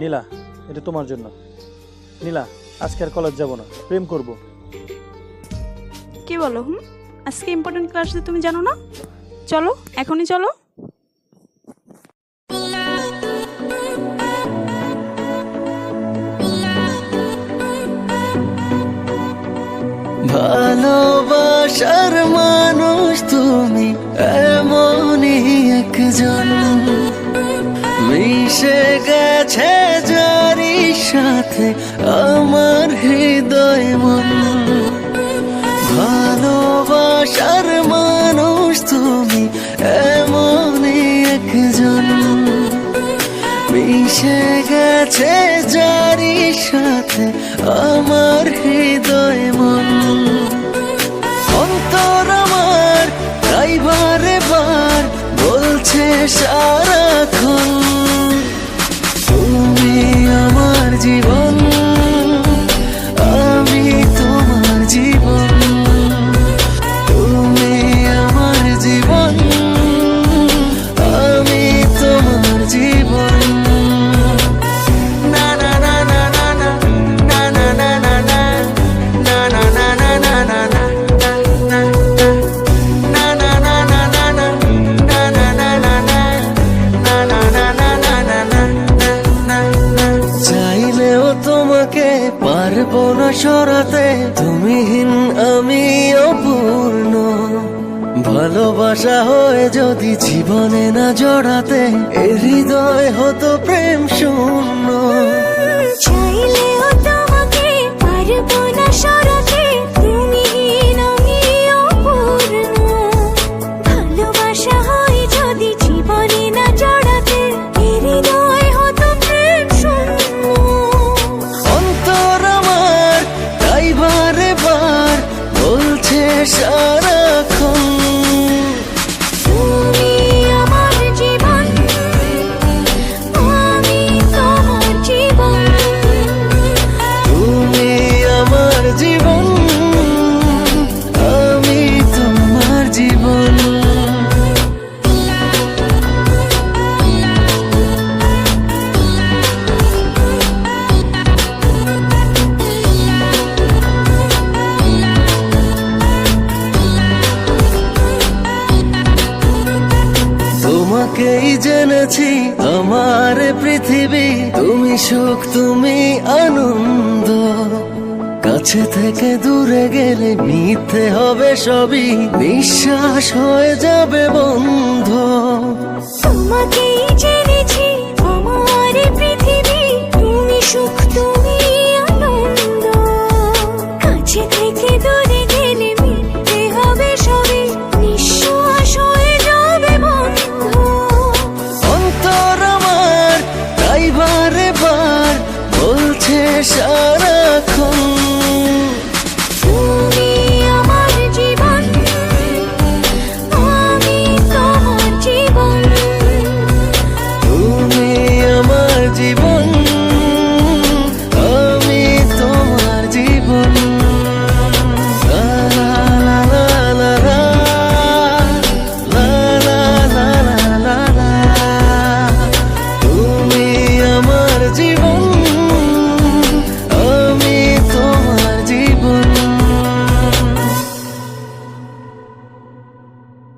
নীলা এটা তোমার জন্য। নীলা আজকে আর কলেজ যাব না প্রেম করব। কি বলো হুম? আজকে ইম্পর্টেন্ট ক্লাস তুমি জানো না? চলো এখনই চলো। ভালোবাসার মানুষ তুমি এমনই একজন। মিশে গেছে সাথে আমার হৃদয় মন। ভালোবাসার মানুষ তুমি, এমনই একজন। মিশে গেছে যারি সাথে আমার হৃদয় মন। অন্তর আমার তাই বারে বলছে সারাক্ষণ du vent. Oh. পারব না সরাতে তুমিহীন আমি অপূর্ণ। ভালোবাসা হয়ে যদি জীবনে না জড়াতে, এ হৃদয় হতো yaşarak তোমাকেই জেনেছি, আমার পৃথিবী। তুমি সুখ, তুমি আনন্দ। কাছে থেকে দূরে গেলে মিথ্যে হবে সবই, নিঃশ্বাস হয়ে যাবে বন্ধ। তোমাকেই